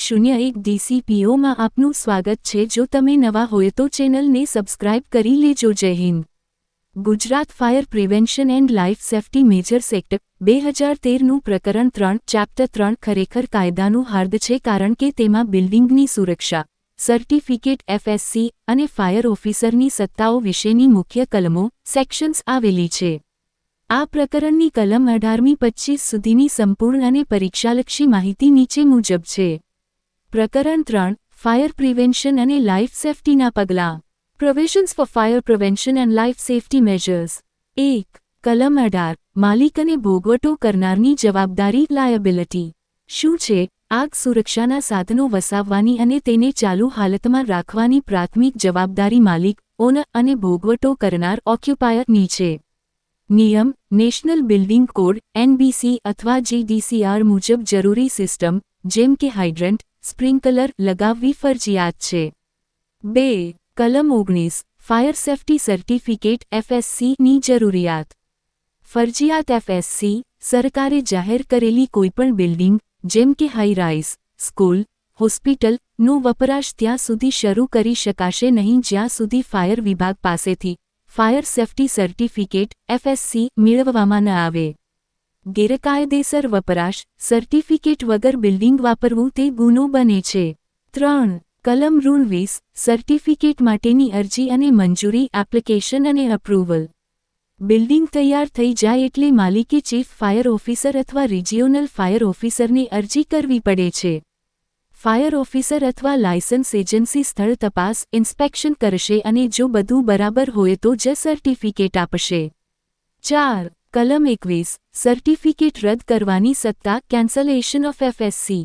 શૂન્ય એક ડીસીપીઓમાં આપનું સ્વાગત છે. જો તમે નવા હોય તો ચેનલને સબસ્ક્રાઇબ કરી લેજો. Jai Hind. Gujarat fire prevention and life safety measure sector બે હજાર તેરનું પ્રકરણ ત્રણ, ચેપ્ટર ત્રણ ખરેખર કાયદાનું હાર્દ છે કારણ કે તેમાં બિલ્ડિંગની સુરક્ષા, સર્ટિફિકેટ, એફએસસી અને ફાયર ઓફિસરની સત્તાઓ વિશેની મુખ્ય કલમો, સેક્શન્સ આવેલી છે. આ પ્રકરણની કલમ અઢારમી પચ્ચીસ સુધીની સંપૂર્ણ અને પરીક્ષાલક્ષી માહિતી નીચે મુજબ છે. પ્રકરણ ત્રણ, ફાયર પ્રિવેન્શન અને લાઇફ સેફ્ટીના પગલાં. Provisions for fire prevention and life safety measures એક, કલમ અઢાર, માલિક અને ભોગવટો કરનારની જવાબદારી લાયબિલિટી શું છે? આગ સુરક્ષાના સાધનો વસાવવાની અને તેને ચાલુ હાલતમાં રાખવાની પ્રાથમિક જવાબદારી માલિક ઓનર અને ભોગવટો કરનાર ઓક્યુપાયરની છે. નિયમ નેશનલ બિલ્ડિંગ કોડ એનબીસી અથવા જીડીસીઆર મુજબ જરૂરી સિસ્ટમ, જેમ કે હાઇડ્રન્ટ સ્પ્રિંકલર લગાવવી ફરજિયાત છે. બે, કલમ ઓગણીસ, ફાયર સેફ્ટી સર્ટિફિકેટ એફએસસીની જરૂરિયાત. ફરજિયાત એફએસસી સરકારે જાહેર કરેલી કોઈપણ બિલ્ડિંગ, જેમ કે હાઈ રાઇઝ સ્કૂલ હોસ્પિટલ નો વપરાશ ત્યાં સુધી શરૂ કરી શકાશે નહીં જ્યાં સુધી ફાયર વિભાગ પાસેથી ફાયર સેફ્ટી સર્ટિફિકેટ એફએસસી મેળવવામાં ન આવે. ગેરકાયદેસર વપરાશ સર્ટિફિકેટ વગર બિલ્ડિંગ વાપરવું તે ગુનો બને છે. ત્રણ, કલમ રૂલ વીસ, સર્ટિફિકેટ માટેની અરજી અને મંજૂરી, એપ્લિકેશન અને અપ્રુવલ બિલ્ડિંગ તૈયાર થઈ જાય એટલે માલિકે ચીફ ફાયર ઓફિસર અથવા રિજિયોનલ ફાયર ઓફિસરને અરજી કરવી પડે છે. ફાયર ઓફિસર અથવા લાયસન્સ એજન્સી સ્થળ તપાસ, ઇન્સ્પેક્શન કરશે અને જો બધું બરાબર હોય તો જ સર્ટિફિકેટ આપશે. ચાર કલમ એકવીસ સર્ટિફિકેટ રદ કરવાની સત્તા કેન્સલેશન ઓફ એફએસસી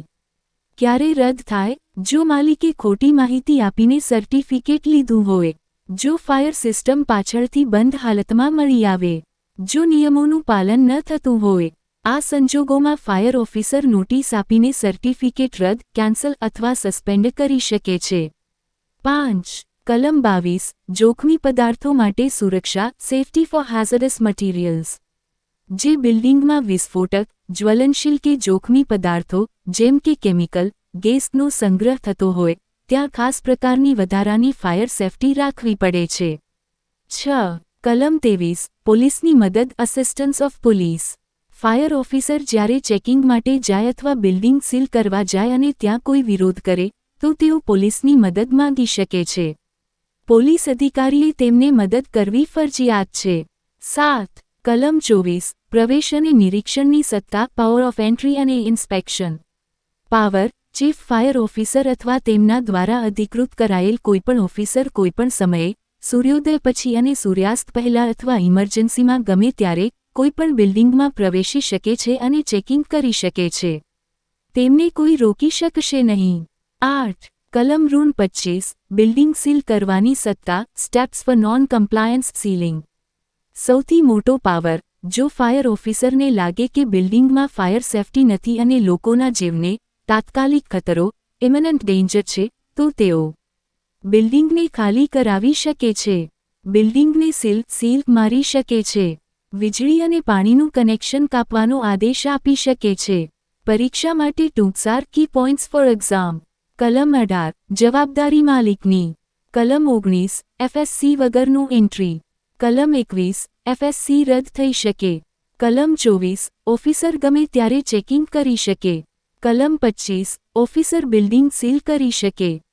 ક્યારે રદ થાય? જો માલિકે ખોટી માહિતી આપીને સર્ટિફિકેટ લીધું હોય, જો ફાયર સિસ્ટમ પાછળથી બંધ હાલતમાં મળી આવે, જો નિયમોનું પાલન ન થતું હોય, આ સંજોગોમાં ફાયર ઓફિસર નોટિસ આપીને સર્ટિફિકેટ રદ કેન્સલ અથવા સસ્પેન્ડ કરી શકે છે. પાંચ, કલમ બાવીસ, જોખમી પદાર્થો માટે સુરક્ષા સેફ્ટી ફોર હેઝરસ મટીરિયલ્સ જે બિલ્ડિંગમાં વિસ્ફોટક, જ્વલનશીલ કે જોખમી પદાર્થો, જેમ કે કેમિકલ, ગેસનો સંગ્રહ થતો હોય, ત્યાં ખાસ પ્રકારની વધારાની ફાયર સેફ્ટી રાખવી પડે છે. છ. કલમ તેવીસ પોલીસની મદદ assistance of police fire officer જ્યારે ચેકિંગ માટે જાય અથવા બિલ્ડિંગ સીલ કરવા જાય અને ત્યાં કોઈ વિરોધ કરે, તો તેઓ પોલીસની મદદ માંગી શકે છે. પોલીસ અધિકારીએ તેમને મદદ કરવી ફરજિયાત છે. સાત. કલમ ચોવીસ, પ્રવેશ અને નિરીક્ષણની સત્તા પાવર ઓફ એન્ટ્રી અને inspection power chief fire officer અથવા તેમના દ્વારા અધિકૃત કરાયેલ કોઈપણ ઓફિસર કોઈપણ સમયે, સૂર્યોદય પછી અને સૂર્યાસ્ત પહેલા અથવા ઇમરજન્સીમાં ગમે ત્યારે, કોઈપણ બિલ્ડિંગમાં પ્રવેશી શકે છે અને ચેકિંગ કરી શકે છે. તેમને કોઈ રોકી શકશે નહીં. આઠ, કલમ ઋણ પચ્ચીસ બિલ્ડિંગ સીલ કરવાની સત્તા steps for non compliance sealing સૌથી મોટો પાવર, જો ફાયર ઓફિસરને લાગે કે બિલ્ડિંગમાં ફાયર સેફ્ટી નથી અને લોકોના જીવને તાત્કાલિક ખતરો ઇમનન્ટ ડેન્જર છે, તો તેઓ બિલ્ડિંગને ખાલી કરાવી શકે છે. બિલ્ડિંગને સીલ સીલ મારી શકે છે. વીજળી અને પાણીનું કનેક્શન કાપવાનો આદેશ આપી શકે છે. પરીક્ષા માટે ટૂંકસાર કી પોઈન્ટ્સ ફોર એક્ઝામ. કલમ અઢાર, જવાબદારી માલિકની. કલમ ઓગણીસ, એફએસસી વગરનું એન્ટ્રી. કલમ એકવીસ એફએસસી રદ થઈ શકે. કલમ ચોવીસ, ઓફિસર ગમે ત્યારે ચેકિંગ કરી શકે. કલમ પચ્ચીસ ઓફિસર બિલ્ડિંગ સીલ કરી શકે.